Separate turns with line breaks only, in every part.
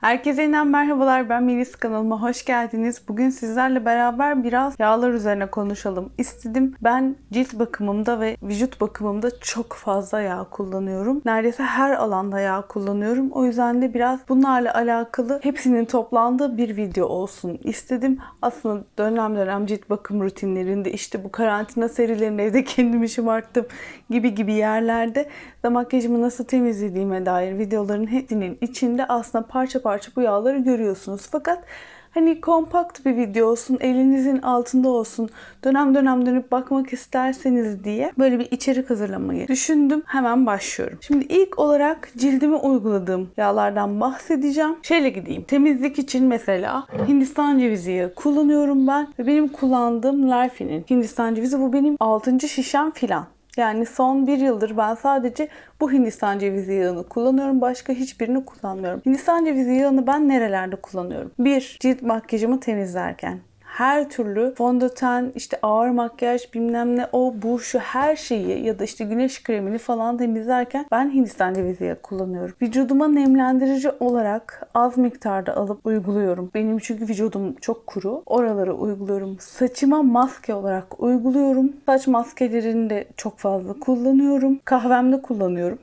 Herkese yeniden merhabalar. Ben Melis kanalıma hoş geldiniz. Bugün sizlerle beraber biraz yağlar üzerine konuşalım istedim. Ben cilt bakımımda ve vücut bakımımda çok fazla yağ kullanıyorum. Neredeyse her alanda yağ kullanıyorum. O yüzden de biraz bunlarla alakalı hepsinin toplandığı bir video olsun istedim. Aslında dönem dönem cilt bakım rutinlerinde işte bu karantina serilerinde evde kendimi şımarttım gibi gibi yerlerde de makyajımı nasıl temizlediğime dair videoların hepsinin içinde aslında parça parça bu yağları görüyorsunuz. Fakat hani kompakt bir video olsun, elinizin altında olsun, dönem dönem dönüp bakmak isterseniz diye böyle bir içerik hazırlamayı düşündüm. Hemen başlıyorum. Şimdi ilk olarak cildime uyguladığım yağlardan bahsedeceğim. Şöyle gideyim. Temizlik için mesela Hindistan cevizi yağı kullanıyorum ben. Ve benim kullandığım Life'nin Hindistan cevizi bu benim 6. şişem filan. Yani son bir yıldır ben sadece bu Hindistan cevizi yağını kullanıyorum. Başka hiçbirini kullanmıyorum. Hindistan cevizi yağını ben nerelerde kullanıyorum? Bir, cilt makyajımı temizlerken her türlü fondöten, işte ağır makyaj, bilmem ne, o bu şu her şeyi ya da işte güneş kremini falan temizlerken ben Hindistan cevizi yağı kullanıyorum. Vücuduma nemlendirici olarak az miktarda alıp uyguluyorum. Benim çünkü vücudum çok kuru. Oralara uyguluyorum. Saçıma maske olarak uyguluyorum. Saç maskelerini de çok fazla kullanıyorum. Kahvemde kullanıyorum.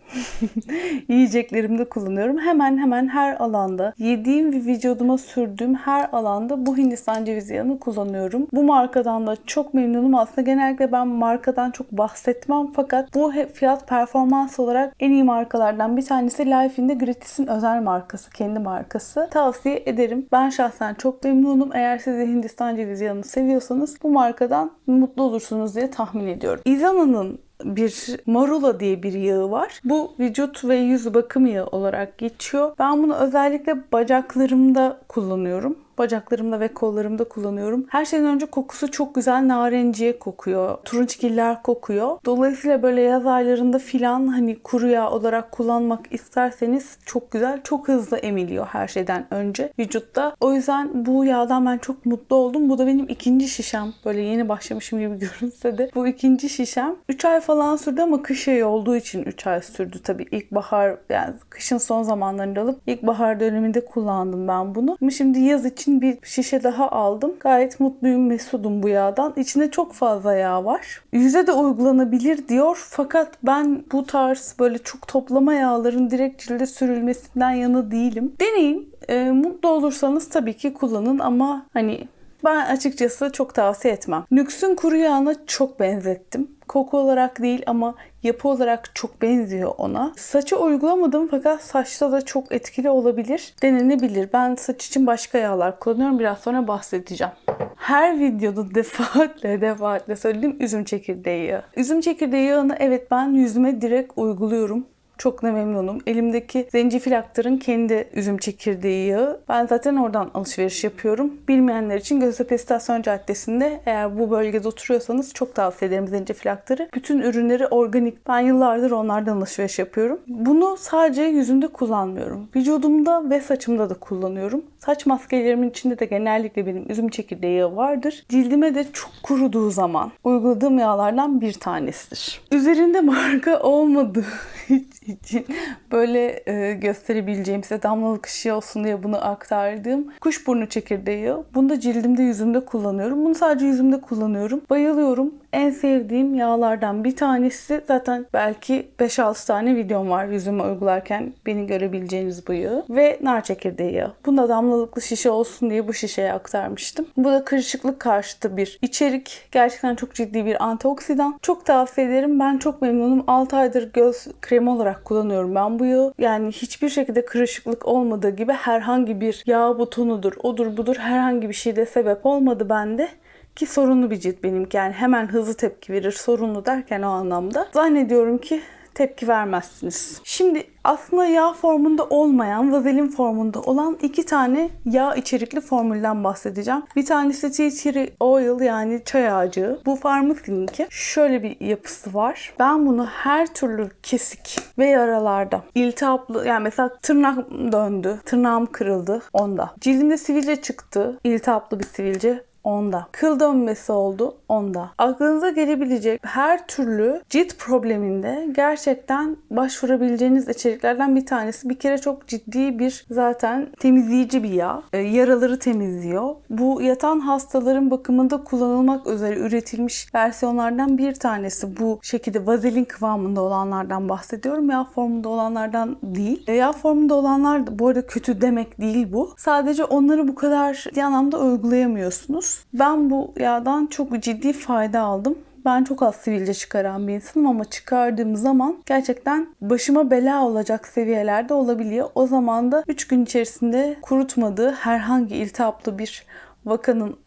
Yiyeceklerimde kullanıyorum. Hemen hemen her alanda yediğim ve vücuduma sürdüğüm her alanda bu Hindistan cevizi yağını kullanıyorum. Bu markadan da çok memnunum. Aslında genellikle ben markadan çok bahsetmem fakat bu fiyat performans olarak en iyi markalardan bir tanesi Life'in de Gratis'in özel markası, kendi markası. Tavsiye ederim. Ben şahsen çok memnunum. Eğer siz de Hindistan cevizi yağını seviyorsanız bu markadan mutlu olursunuz diye tahmin ediyorum. Izana'nın bir marula diye bir yağı var. Bu vücut ve yüz bakım yağı olarak geçiyor. Ben bunu özellikle bacaklarımda kullanıyorum. Bacaklarımda ve kollarımda kullanıyorum. Her şeyden önce kokusu çok güzel narenciye kokuyor. Turunçgiller kokuyor. Dolayısıyla böyle yaz aylarında filan hani kuru yağ olarak kullanmak isterseniz çok güzel. Çok hızlı emiliyor her şeyden önce vücutta. O yüzden bu yağdan ben çok mutlu oldum. Bu da benim ikinci şişem. Böyle yeni başlamışım gibi görünse de. Bu ikinci şişem. 3 ay falan sürdü ama kış ayı olduğu için 3 ay sürdü. Tabii ilkbahar yani kışın son zamanlarında alıp ilkbahar döneminde kullandım ben bunu. Ama şimdi yaz için bir şişe daha aldım. Gayet mutluyum, mesudum bu yağdan. İçinde çok fazla yağ var. Yüze de uygulanabilir diyor. Fakat ben bu tarz böyle çok toplama yağların direkt cilde sürülmesinden yana değilim. Deneyin. Ee, mutlu olursanız tabii ki kullanın ama hani ben açıkçası çok tavsiye etmem. Nüks'ün kuru yağına çok benzettim. Koku olarak değil ama yapı olarak çok benziyor ona. Saça uygulamadım fakat saçta da çok etkili olabilir. Denenebilir. Ben saç için başka yağlar kullanıyorum. Biraz sonra bahsedeceğim. Her videoda defaatle defaatle söylediğim üzüm çekirdeği yağı. Üzüm çekirdeği yağını evet ben yüzüme direkt uyguluyorum. Çok da memnunum. Elimdeki zencefil aktarın kendi üzüm çekirdeği yağı. Ben zaten oradan alışveriş yapıyorum. Bilmeyenler için Göztepe İstasyon Caddesi'nde eğer bu bölgede oturuyorsanız çok tavsiye ederim zencefil aktarı. Bütün ürünleri organik. Ben yıllardır onlardan alışveriş yapıyorum. Bunu sadece yüzümde kullanmıyorum. Vücudumda ve saçımda da kullanıyorum. Saç maskelerimin içinde de genellikle benim üzüm çekirdeği yağı vardır. Cildime de çok kuruduğu zaman uyguladığım yağlardan bir tanesidir. Üzerinde marka olmadığı için böyle e, gösterebileceğim size damlalık ışığı olsun diye bunu aktardığım kuşburnu çekirdeği. Bunu da cildimde yüzümde kullanıyorum. Bunu sadece yüzümde kullanıyorum. Bayılıyorum. En sevdiğim yağlardan bir tanesi zaten belki 5-6 tane videom var yüzüme uygularken beni görebileceğiniz bu yağı. Ve nar çekirdeği yağı. Bunda damlalıklı şişe olsun diye bu şişeye aktarmıştım. Bu da kırışıklık karşıtı bir içerik. Gerçekten çok ciddi bir antioksidan. Çok tavsiye ederim. Ben çok memnunum. 6 aydır göz kremi olarak kullanıyorum ben bu yağı. Yani hiçbir şekilde kırışıklık olmadığı gibi herhangi bir yağ butonudur, odur budur herhangi bir şeyde sebep olmadı bende. Ki sorunlu bir cilt benimki. Yani hemen hızlı tepki verir sorunlu derken o anlamda. Zannediyorum ki tepki vermezsiniz. Şimdi aslında yağ formunda olmayan, vazelin formunda olan iki tane yağ içerikli formülden bahsedeceğim. Bir tanesi tea tree oil yani çay ağacı. Bu Pharmacy'ninki. Şöyle bir yapısı var. Ben bunu her türlü kesik ve yaralarda, iltihaplı yani mesela tırnak döndü, tırnağım kırıldı onda. Cildimde sivilce çıktı, iltihaplı bir sivilce onda. Kıl dönmesi oldu onda. Aklınıza gelebilecek her türlü cilt probleminde gerçekten başvurabileceğiniz içeriklerden bir tanesi. Bir kere çok ciddi bir zaten temizleyici bir yağ. E, yaraları temizliyor. Bu yatan hastaların bakımında kullanılmak üzere üretilmiş versiyonlardan bir tanesi. Bu şekilde vazelin kıvamında olanlardan bahsediyorum. Yağ formunda olanlardan değil. E, yağ formunda olanlar bu arada kötü demek değil bu. Sadece onları bu kadar ciddi anlamda uygulayamıyorsunuz. Ben bu yağdan çok ciddi fayda aldım. Ben çok az sivilce çıkaran bir insanım ama çıkardığım zaman gerçekten başıma bela olacak seviyelerde olabiliyor. O zaman da 3 gün içerisinde kurutmadığı herhangi iltihaplı bir vakanın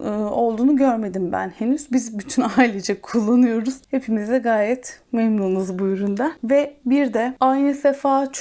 e, olduğunu görmedim ben henüz. Biz bütün ailece kullanıyoruz. Hepimiz de gayet memnunuz bu üründen. Ve bir de aynı sefa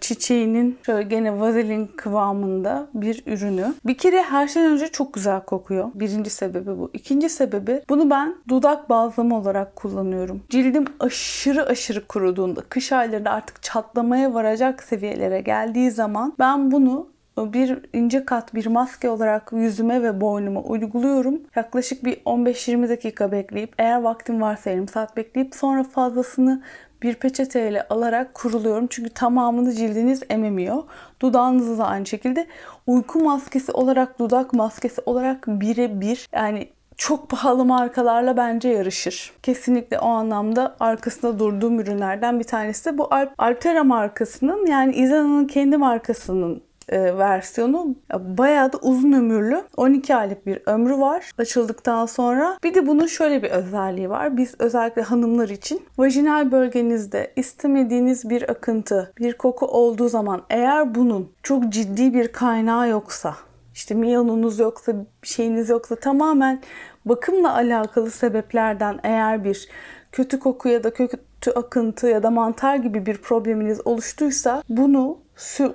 çiçeğinin şöyle gene vazelin kıvamında bir ürünü. Bir kere her şeyden önce çok güzel kokuyor. Birinci sebebi bu. İkinci sebebi bunu ben dudak balzamı olarak kullanıyorum. Cildim aşırı aşırı kuruduğunda, kış aylarında artık çatlamaya varacak seviyelere geldiği zaman ben bunu bir ince kat bir maske olarak yüzüme ve boynuma uyguluyorum. Yaklaşık bir 15-20 dakika bekleyip eğer vaktim varsa yarım saat bekleyip sonra fazlasını bir peçeteyle alarak kuruluyorum. Çünkü tamamını cildiniz ememiyor. Dudağınızı da aynı şekilde. Uyku maskesi olarak, dudak maskesi olarak birebir yani çok pahalı markalarla bence yarışır. Kesinlikle o anlamda arkasında durduğum ürünlerden bir tanesi de bu Altera markasının yani Izana'nın kendi markasının e, versiyonu bayağı da uzun ömürlü. 12 aylık bir ömrü var açıldıktan sonra. Bir de bunun şöyle bir özelliği var. Biz özellikle hanımlar için vajinal bölgenizde istemediğiniz bir akıntı, bir koku olduğu zaman eğer bunun çok ciddi bir kaynağı yoksa işte miyonunuz yoksa, şeyiniz yoksa tamamen bakımla alakalı sebeplerden eğer bir kötü koku ya da kötü akıntı ya da mantar gibi bir probleminiz oluştuysa bunu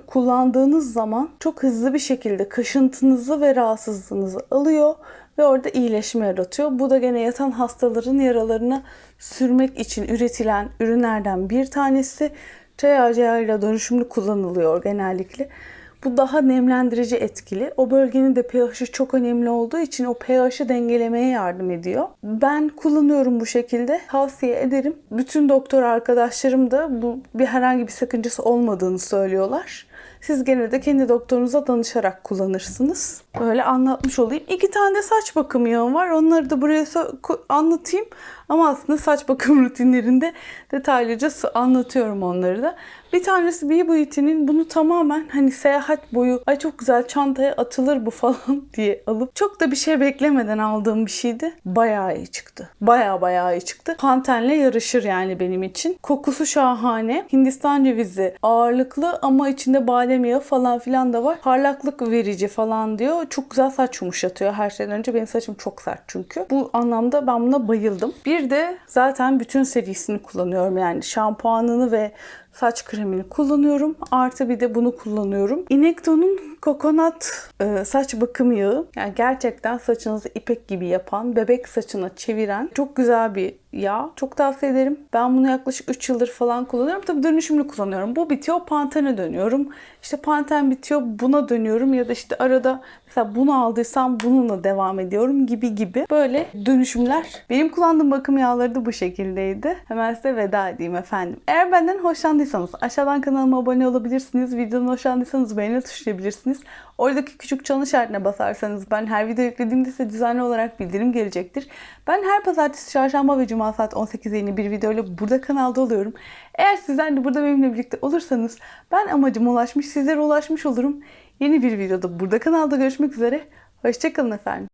kullandığınız zaman çok hızlı bir şekilde kaşıntınızı ve rahatsızlığınızı alıyor ve orada iyileşme yaratıyor. Bu da gene yatan hastaların yaralarına sürmek için üretilen ürünlerden bir tanesi. Çay ağacıyla dönüşümlü kullanılıyor genellikle. Bu daha nemlendirici etkili. O bölgenin de pH'i çok önemli olduğu için o pH'i dengelemeye yardım ediyor. Ben kullanıyorum bu şekilde. Tavsiye ederim. Bütün doktor arkadaşlarım da bu bir herhangi bir sakıncası olmadığını söylüyorlar. Siz gene de kendi doktorunuza danışarak kullanırsınız. Böyle anlatmış olayım. İki tane de saç bakım yağı var. Onları da buraya anlatayım. Ama aslında saç bakım rutinlerinde detaylıca anlatıyorum onları da. Bir tanesi Bee Beauty'nin bunu tamamen hani seyahat boyu ay çok güzel çantaya atılır bu falan diye alıp çok da bir şey beklemeden aldığım bir şeydi. Bayağı iyi çıktı. Bayağı bayağı iyi çıktı. Panten'le yarışır yani benim için. Kokusu şahane. Hindistan cevizi ağırlıklı ama içinde badem yağı falan filan da var. Parlaklık verici falan diyor. Çok güzel saç yumuşatıyor. Her şeyden önce benim saçım çok sert çünkü. Bu anlamda ben buna bayıldım. Bir de zaten bütün serisini kullanıyorum. Yani şampuanını ve saç kremini kullanıyorum. Artı bir de bunu kullanıyorum. Inekto'nun kokonat e, saç bakım yağı. Yani gerçekten saçınızı ipek gibi yapan, bebek saçına çeviren çok güzel bir yağ. Çok tavsiye ederim. Ben bunu yaklaşık 3 yıldır falan kullanıyorum. Tabii dönüşümlü kullanıyorum. Bu bitiyor, Pantene'e dönüyorum. İşte Pantene bitiyor, buna dönüyorum. Ya da işte arada mesela bunu aldıysam bununla devam ediyorum gibi gibi. Böyle dönüşümler. Benim kullandığım bakım yağları da bu şekildeydi. Hemen size veda edeyim efendim. Eğer benden hoşlandıysanız aşağıdan kanalıma abone olabilirsiniz. Videodan hoşlandıysanız beğeni tuşlayabilirsiniz. Oradaki küçük çan işaretine basarsanız ben her video yüklediğimde size düzenli olarak bildirim gelecektir. Ben her pazartesi, çarşamba ve cuma saat 18'de yeni bir video ile burada kanalda oluyorum. Eğer sizler de burada benimle birlikte olursanız ben amacıma ulaşmış, sizlere ulaşmış olurum. Yeni bir videoda burada kanalda görüşmek üzere. Hoşçakalın efendim.